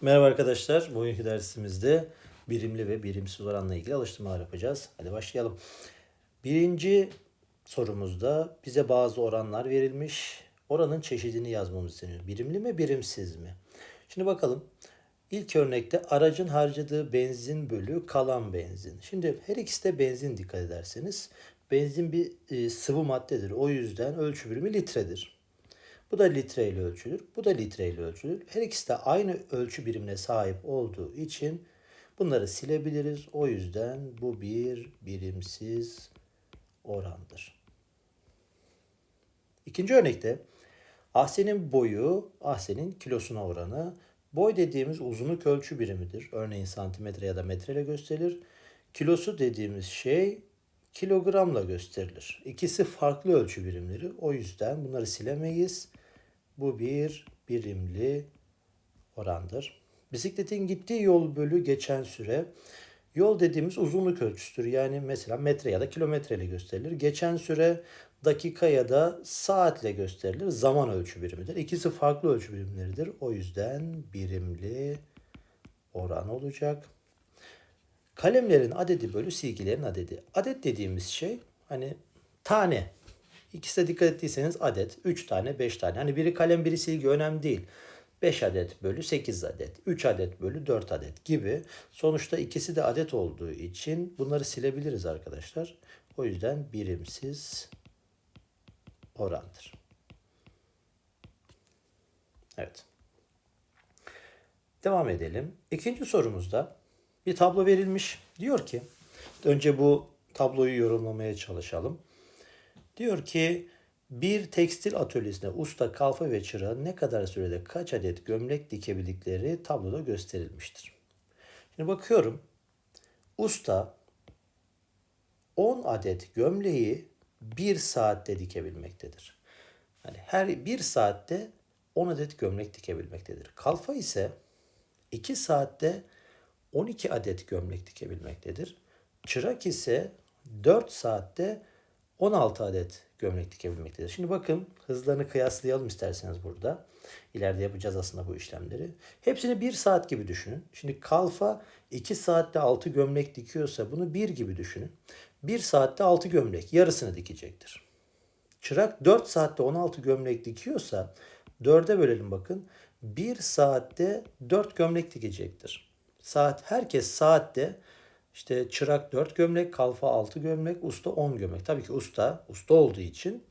Merhaba arkadaşlar. Bugünkü dersimizde birimli ve birimsiz oranla ilgili alıştırmalar yapacağız. Hadi başlayalım. Birinci sorumuzda bize bazı oranlar verilmiş. Oranın çeşidini yazmamız isteniyor. Birimli mi, birimsiz mi? Şimdi bakalım. İlk örnekte aracın harcadığı benzin bölü kalan benzin. Şimdi her ikisi de benzin dikkat ederseniz. Benzin bir e, sıvı maddedir. O yüzden ölçü birimi litredir. Bu da litre ile ölçülür. Bu da litre ile ölçülür. Her ikisi de aynı ölçü birimine sahip olduğu için bunları silebiliriz. O yüzden bu bir birimsiz orandır. İkinci örnekte Ahsen'in boyu Ahsen'in kilosuna oranı. Boy dediğimiz uzunluk ölçü birimidir. Örneğin santimetre ya da metreyle gösterilir. Kilosu dediğimiz şey kilogramla gösterilir. İkisi farklı ölçü birimleri. O yüzden bunları silemeyiz. Bu bir birimli orandır. Bisikletin gittiği yol bölü geçen süre. Yol dediğimiz uzunluk ölçüsüdür. Yani mesela metre ya da kilometreyle gösterilir. Geçen süre dakika ya da saatle gösterilir. Zaman ölçü birimidir. İkisi farklı ölçü birimleridir. O yüzden birimli oran olacak. Kalemlerin adedi bölü silgilerin adedi. Adet dediğimiz şey hani tane. İkisi de dikkat ettiyseniz adet. 3 tane 5 tane. Hani biri kalem biri silgi önemli değil. 5 adet bölü 8 adet. 3 adet bölü 4 adet gibi. Sonuçta ikisi de adet olduğu için bunları silebiliriz arkadaşlar. O yüzden birimsiz orandır. Evet. Devam edelim. İkinci sorumuzda bir tablo verilmiş. Diyor ki önce bu tabloyu yorumlamaya çalışalım. Diyor ki bir tekstil atölyesinde usta, kalfa ve çırağı ne kadar sürede kaç adet gömlek dikebildikleri tabloda gösterilmiştir. Şimdi bakıyorum. Usta 10 adet gömleği 1 saatte dikebilmektedir. Yani her 1 saatte 10 adet gömlek dikebilmektedir. Kalfa ise 2 saatte 12 adet gömlek dikebilmektedir. Çırak ise 4 saatte 16 adet gömlek dikebilmektedir. Şimdi bakın hızlarını kıyaslayalım isterseniz burada. İleride yapacağız aslında bu işlemleri. Hepsini 1 saat gibi düşünün. Şimdi kalfa 2 saatte 6 gömlek dikiyorsa bunu 1 gibi düşünün. 1 saatte 6 gömlek yarısını dikecektir. Çırak 4 saatte 16 gömlek dikiyorsa 4'e bölelim bakın. 1 saatte 4 gömlek dikecektir. Saat herkes saatte işte çırak 4 gömlek, kalfa 6 gömlek, usta 10 gömlek. Tabii ki usta, usta olduğu için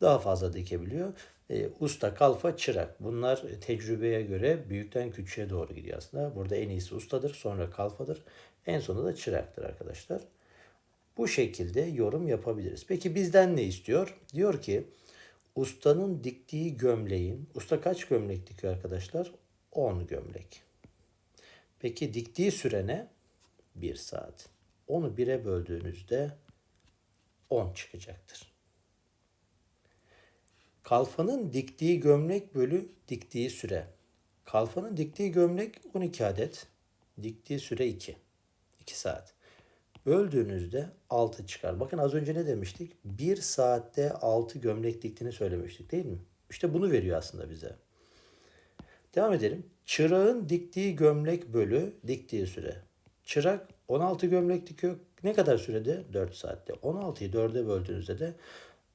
daha fazla dikebiliyor. E, usta, kalfa, çırak. Bunlar tecrübeye göre büyükten küçüğe doğru gidiyor aslında. Burada en iyisi ustadır, sonra kalfadır. En sonunda da çıraktır arkadaşlar. Bu şekilde yorum yapabiliriz. Peki bizden ne istiyor? Diyor ki ustanın diktiği gömleğin, usta kaç gömlek dikiyor arkadaşlar? 10 gömlek. Peki diktiği süre ne? 1 saat. Onu 1'e böldüğünüzde 10 çıkacaktır. Kalfanın diktiği gömlek bölü diktiği süre. Kalfanın diktiği gömlek 12 adet. Diktiği süre 2. 2 saat. Böldüğünüzde 6 çıkar. Bakın az önce ne demiştik? 1 saatte 6 gömlek diktiğini söylemiştik değil mi? İşte bunu veriyor aslında bize. Devam edelim. Çırağın diktiği gömlek bölü diktiği süre. Çırak 16 gömlek dikiyor. Ne kadar sürede? 4 saatte. 16'yı 4'e böldüğünüzde de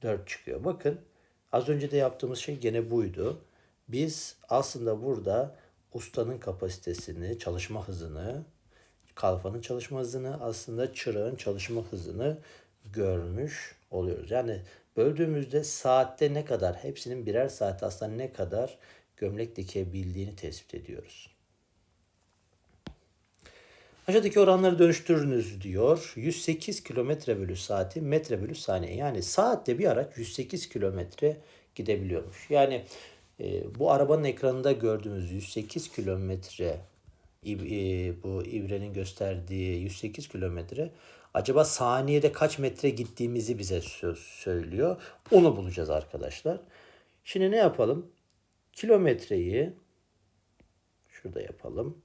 4 çıkıyor. Bakın az önce de yaptığımız şey gene buydu. Biz aslında burada ustanın kapasitesini, çalışma hızını, kalfanın çalışma hızını, aslında çırağın çalışma hızını görmüş oluyoruz. Yani böldüğümüzde saatte ne kadar, hepsinin birer saat aslında ne kadar gömlek dikebildiğini tespit ediyoruz. Aşağıdaki oranları dönüştürünüz diyor. 108 kilometre bölü saati metre bölü saniye. Yani saatte bir araç 108 kilometre gidebiliyormuş. Yani e, bu arabanın ekranında gördüğümüz 108 kilometre e, bu ibrenin gösterdiği 108 kilometre acaba saniyede kaç metre gittiğimizi bize söylüyor. Onu bulacağız arkadaşlar. Şimdi ne yapalım? Kilometreyi şurada yapalım.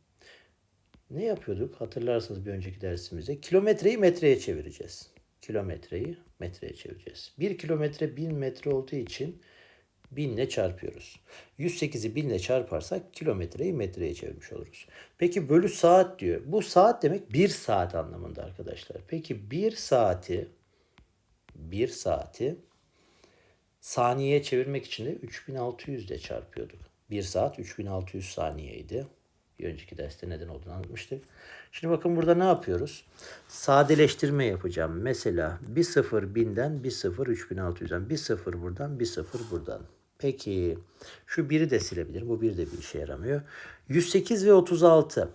Ne yapıyorduk? Hatırlarsanız bir önceki dersimizde kilometreyi metreye çevireceğiz. Kilometreyi metreye çevireceğiz. Bir kilometre bin metre olduğu için 1000 ile çarpıyoruz. 108'i 1000 ile çarparsak kilometreyi metreye çevirmiş oluruz. Peki bölü saat diyor. Bu saat demek 1 saat anlamında arkadaşlar. Peki 1 saati 1 saati saniyeye çevirmek için de 3600 ile çarpıyorduk. 1 saat 3600 saniyeydi. Bir önceki derste neden olduğunu anlatmıştık. Şimdi bakın burada ne yapıyoruz? Sadeleştirme yapacağım. Mesela bir sıfır binden bir sıfır 3600'den bir sıfır buradan bir sıfır buradan. Peki şu biri de silebilirim. Bu bir de bir işe yaramıyor. 108 ve 36.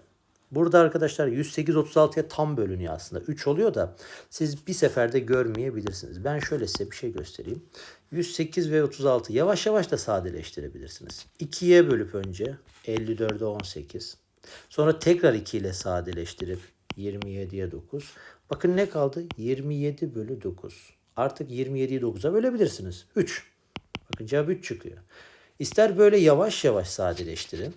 Burada arkadaşlar 108 36'ya tam bölünüyor aslında. 3 oluyor da siz bir seferde görmeyebilirsiniz. Ben şöyle size bir şey göstereyim. 108 ve 36 yavaş yavaş da sadeleştirebilirsiniz. 2'ye bölüp önce 54'e 18. Sonra tekrar 2 ile sadeleştirip 27'ye 9. Bakın ne kaldı? 27 bölü 9. Artık 27'yi 9'a bölebilirsiniz. 3. Bakın cevap 3 çıkıyor. İster böyle yavaş yavaş sadeleştirin.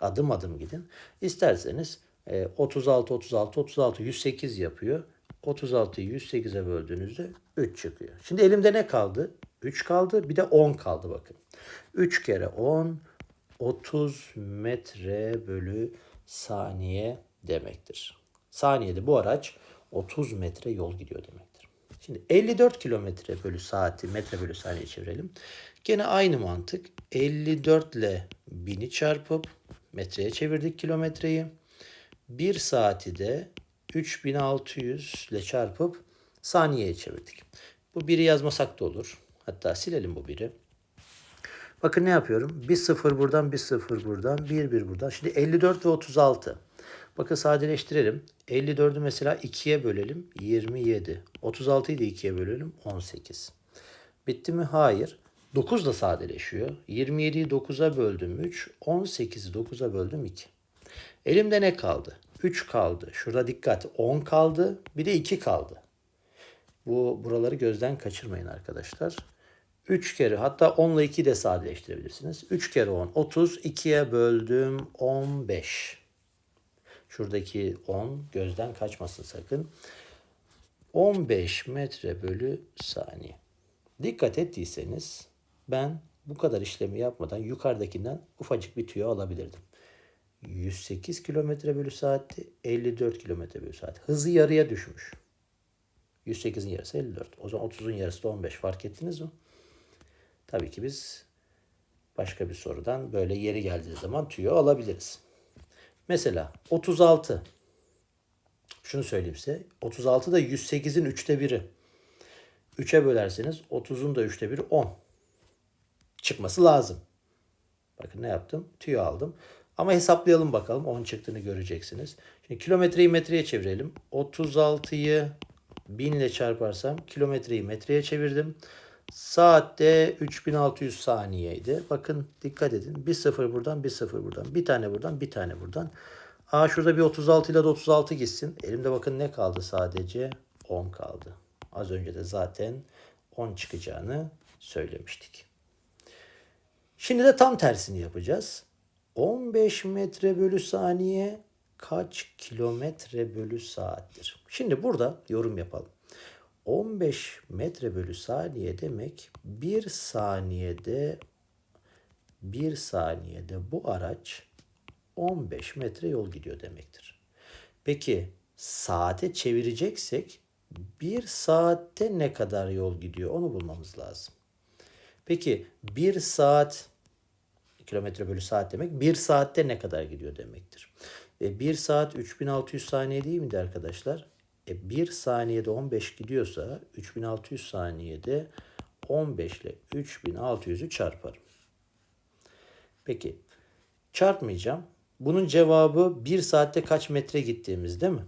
Adım adım gidin. İsterseniz e, 36, 36, 36, 108 yapıyor. 36'yı 108'e böldüğünüzde 3 çıkıyor. Şimdi elimde ne kaldı? 3 kaldı. Bir de 10 kaldı bakın. 3 kere 10 30 metre bölü saniye demektir. Saniyede bu araç 30 metre yol gidiyor demektir. Şimdi 54 kilometre bölü saati metre bölü saniye çevirelim. Gene aynı mantık. 54 ile 1000'i çarpıp metreye çevirdik kilometreyi. 1 saati de 3600 ile çarpıp saniyeye çevirdik. Bu biri yazmasak da olur. Hatta silelim bu biri. Bakın ne yapıyorum? Bir sıfır buradan, bir sıfır buradan, bir bir buradan. Şimdi 54 ve 36. Bakın sadeleştirelim. 54'ü mesela 2'ye bölelim. 27. 36'yı da 2'ye bölelim. 18. Bitti mi? Hayır. 9 da sadeleşiyor. 27'yi 9'a böldüm 3. 18'i 9'a böldüm 2. Elimde ne kaldı? 3 kaldı. Şurada dikkat. 10 kaldı. Bir de 2 kaldı. Bu buraları gözden kaçırmayın arkadaşlar. 3 kere hatta 10 ile 2 de sadeleştirebilirsiniz. 3 kere 10 30 2'ye böldüm 15. Şuradaki 10 gözden kaçmasın sakın. 15 metre bölü saniye. Dikkat ettiyseniz ben bu kadar işlemi yapmadan yukarıdakinden ufacık bir tüyo alabilirdim. 108 kilometre bölü saatti 54 kilometre bölü saat. Hızı yarıya düşmüş. 108'in yarısı 54. O zaman 30'un yarısı da 15. Fark ettiniz mi? Tabii ki biz başka bir sorudan böyle yeri geldiği zaman tüyo alabiliriz. Mesela 36. Şunu söyleyeyim size. 36 da 108'in üçte biri. 3'e bölerseniz 30'un da üçte biri 10. Çıkması lazım. Bakın ne yaptım? Tüyo aldım. Ama hesaplayalım bakalım. 10 çıktığını göreceksiniz. Şimdi kilometreyi metreye çevirelim. 36'yı 1000 ile çarparsam kilometreyi metreye çevirdim. Saatte 3600 saniyeydi. Bakın dikkat edin. Bir sıfır buradan, bir sıfır buradan. Bir tane buradan, bir tane buradan. Aa şurada bir 36 ile de 36 gitsin. Elimde bakın ne kaldı sadece? 10 kaldı. Az önce de zaten 10 çıkacağını söylemiştik. Şimdi de tam tersini yapacağız. 15 metre bölü saniye kaç kilometre bölü saattir? Şimdi burada yorum yapalım. 15 metre bölü saniye demek bir saniyede bir saniyede bu araç 15 metre yol gidiyor demektir. Peki saate çevireceksek bir saatte ne kadar yol gidiyor onu bulmamız lazım. Peki bir saat kilometre bölü saat demek bir saatte ne kadar gidiyor demektir. E, bir saat 3600 saniye değil miydi arkadaşlar? E, 1 saniyede 15 gidiyorsa 3600 saniyede 15 ile 3600'ü çarparım. Peki çarpmayacağım. Bunun cevabı 1 saatte kaç metre gittiğimiz değil mi?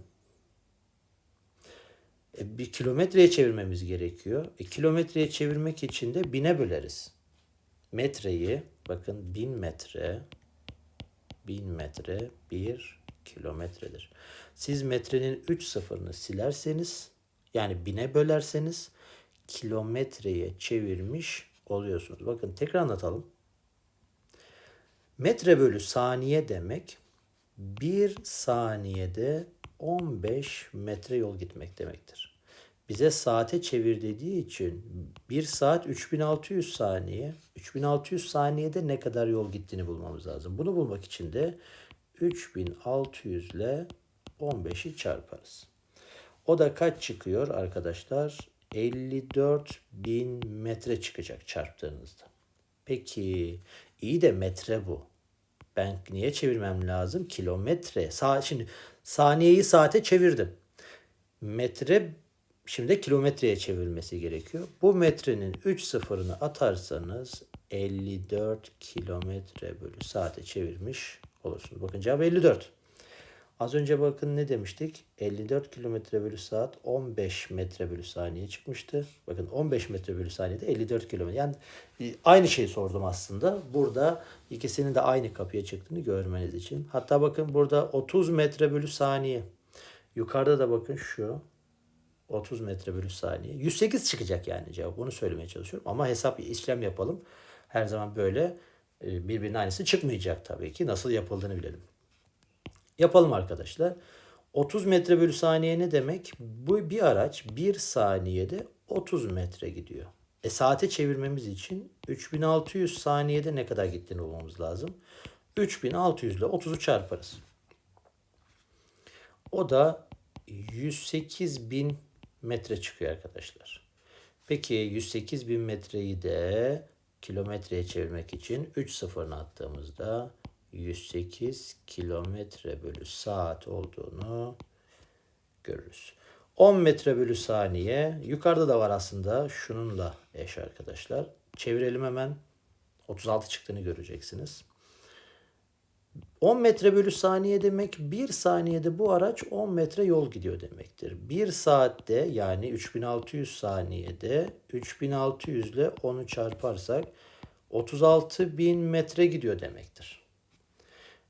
E, bir kilometreye çevirmemiz gerekiyor. E, kilometreye çevirmek için de bine böleriz. Metreyi bakın 1000 metre 1000 metre 1 kilometredir. Siz metrenin 3 sıfırını silerseniz yani bine bölerseniz kilometreye çevirmiş oluyorsunuz. Bakın tekrar anlatalım. Metre bölü saniye demek bir saniyede 15 metre yol gitmek demektir. bize saate çevir dediği için 1 saat 3600 saniye. 3600 saniyede ne kadar yol gittiğini bulmamız lazım. Bunu bulmak için de 3600 ile 15'i çarparız. O da kaç çıkıyor arkadaşlar? 54 bin metre çıkacak çarptığınızda. Peki iyi de metre bu. Ben niye çevirmem lazım? Kilometre. Sa şimdi saniyeyi saate çevirdim. Metre şimdi kilometreye çevrilmesi gerekiyor. Bu metrenin 3 sıfırını atarsanız 54 kilometre bölü saate çevirmiş olursunuz. Bakın cevap 54. Az önce bakın ne demiştik? 54 kilometre bölü saat 15 metre bölü saniye çıkmıştı. Bakın 15 metre bölü saniyede 54 kilometre. Yani e, aynı şeyi sordum aslında. Burada ikisinin de aynı kapıya çıktığını görmeniz için. Hatta bakın burada 30 metre bölü saniye. Yukarıda da bakın şu 30 metre bölü saniye. 108 çıkacak yani cevap. Onu söylemeye çalışıyorum. Ama hesap işlem yapalım. Her zaman böyle e, birbirinin aynısı çıkmayacak tabii ki. Nasıl yapıldığını bilelim. Yapalım arkadaşlar. 30 metre bölü saniye ne demek? Bu bir araç bir saniyede 30 metre gidiyor. E saate çevirmemiz için 3600 saniyede ne kadar gittiğini bulmamız lazım. 3600 ile 30'u çarparız. O da 108 bin metre çıkıyor arkadaşlar. Peki 108 bin metreyi de kilometreye çevirmek için 3 sıfırını attığımızda 108 kilometre bölü saat olduğunu görürüz. 10 metre bölü saniye yukarıda da var aslında şununla eş arkadaşlar. Çevirelim hemen 36 çıktığını göreceksiniz. 10 metre bölü saniye demek 1 saniyede bu araç 10 metre yol gidiyor demektir. 1 saatte yani 3600 saniyede 3600 ile 10'u çarparsak 36.000 metre gidiyor demektir.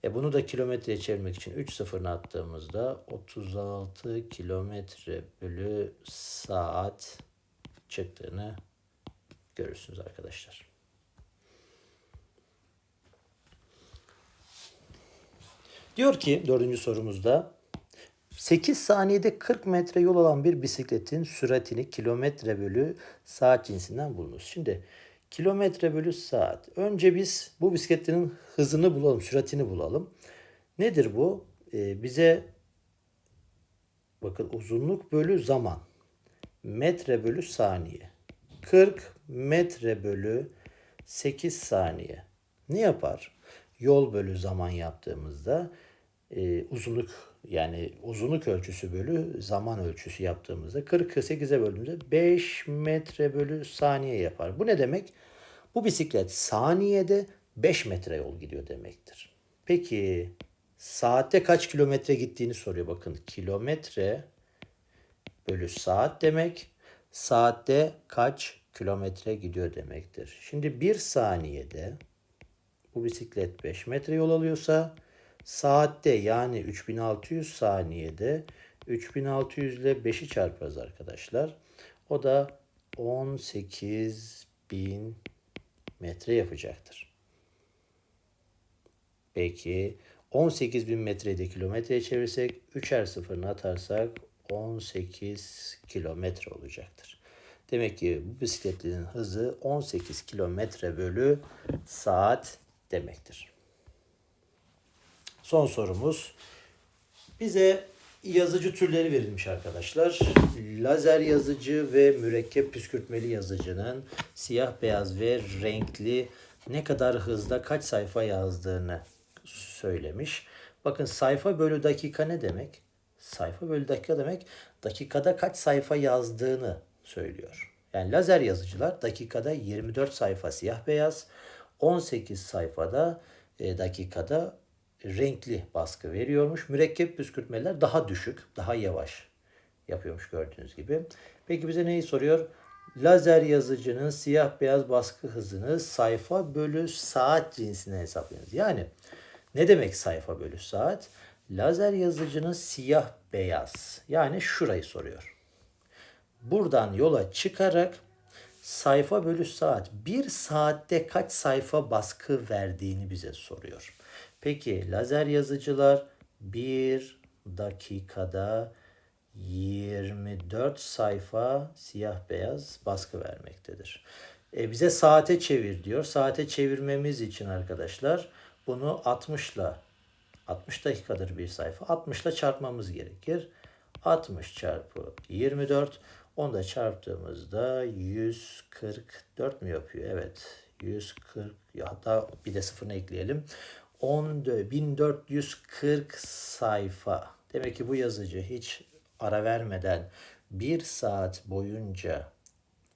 E bunu da kilometreye çevirmek için 3 sıfırını attığımızda 36 kilometre bölü saat çıktığını görürsünüz arkadaşlar. Diyor ki dördüncü sorumuzda 8 saniyede 40 metre yol alan bir bisikletin süratini kilometre bölü saat cinsinden bulunuz. Şimdi kilometre bölü saat. Önce biz bu bisikletin hızını bulalım, süratini bulalım. Nedir bu? Ee, bize bakın uzunluk bölü zaman. Metre bölü saniye. 40 metre bölü 8 saniye. Ne yapar? Yol bölü zaman yaptığımızda e, uzunluk yani uzunluk ölçüsü bölü zaman ölçüsü yaptığımızda 40'ı 8'e böldüğümüzde 5 metre bölü saniye yapar. Bu ne demek? Bu bisiklet saniyede 5 metre yol gidiyor demektir. Peki saatte kaç kilometre gittiğini soruyor. Bakın kilometre bölü saat demek. Saatte kaç kilometre gidiyor demektir. Şimdi bir saniyede bu bisiklet 5 metre yol alıyorsa saatte yani 3600 saniyede 3600 ile 5'i çarparız arkadaşlar. O da 18.000 metre yapacaktır. Peki 18.000 metreyi de kilometreye çevirsek 3'er sıfırını atarsak 18 kilometre olacaktır. Demek ki bu bisikletlerin hızı 18 kilometre bölü saat demektir. Son sorumuz. Bize yazıcı türleri verilmiş arkadaşlar. Lazer yazıcı ve mürekkep püskürtmeli yazıcının siyah beyaz ve renkli ne kadar hızda kaç sayfa yazdığını söylemiş. Bakın sayfa bölü dakika ne demek? Sayfa bölü dakika demek dakikada kaç sayfa yazdığını söylüyor. Yani lazer yazıcılar dakikada 24 sayfa siyah beyaz, 18 sayfada e, dakikada renkli baskı veriyormuş. Mürekkep püskürtmeler daha düşük, daha yavaş yapıyormuş gördüğünüz gibi. Peki bize neyi soruyor? Lazer yazıcının siyah beyaz baskı hızını sayfa bölü saat cinsine hesaplayınız. Yani ne demek sayfa bölü saat? Lazer yazıcının siyah beyaz yani şurayı soruyor. Buradan yola çıkarak sayfa bölü saat bir saatte kaç sayfa baskı verdiğini bize soruyor. Peki lazer yazıcılar bir dakikada 24 sayfa siyah beyaz baskı vermektedir. E, bize saate çevir diyor. Saate çevirmemiz için arkadaşlar bunu 60 ile 60 dakikadır bir sayfa. 60 ile çarpmamız gerekir. 60 çarpı 24. Onu da çarptığımızda 144 mü yapıyor? Evet. 140 ya hatta bir de sıfırını ekleyelim. 14 1440 sayfa. Demek ki bu yazıcı hiç ara vermeden bir saat boyunca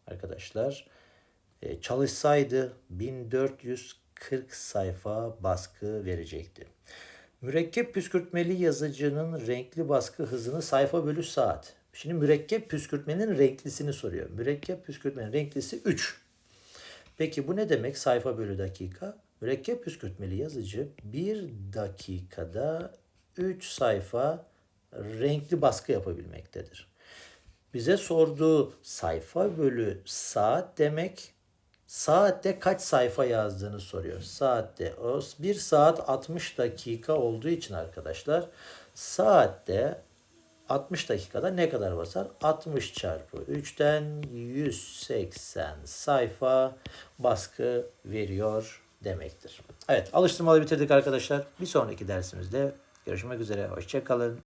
arkadaşlar e, çalışsaydı 1440 sayfa baskı verecekti. Mürekkep püskürtmeli yazıcının renkli baskı hızını sayfa bölü saat. Şimdi mürekkep püskürtmenin renklisini soruyor. Mürekkep püskürtmenin renklisi 3. Peki bu ne demek sayfa bölü dakika? Mürekkep püskürtmeli yazıcı bir dakikada 3 sayfa renkli baskı yapabilmektedir. Bize sorduğu sayfa bölü saat demek saatte kaç sayfa yazdığını soruyor. Saatte o 1 saat 60 dakika olduğu için arkadaşlar saatte 60 dakikada ne kadar basar? 60 çarpı 3'ten 180 sayfa baskı veriyor demektir. Evet alıştırmaları bitirdik arkadaşlar. Bir sonraki dersimizde görüşmek üzere. Hoşçakalın.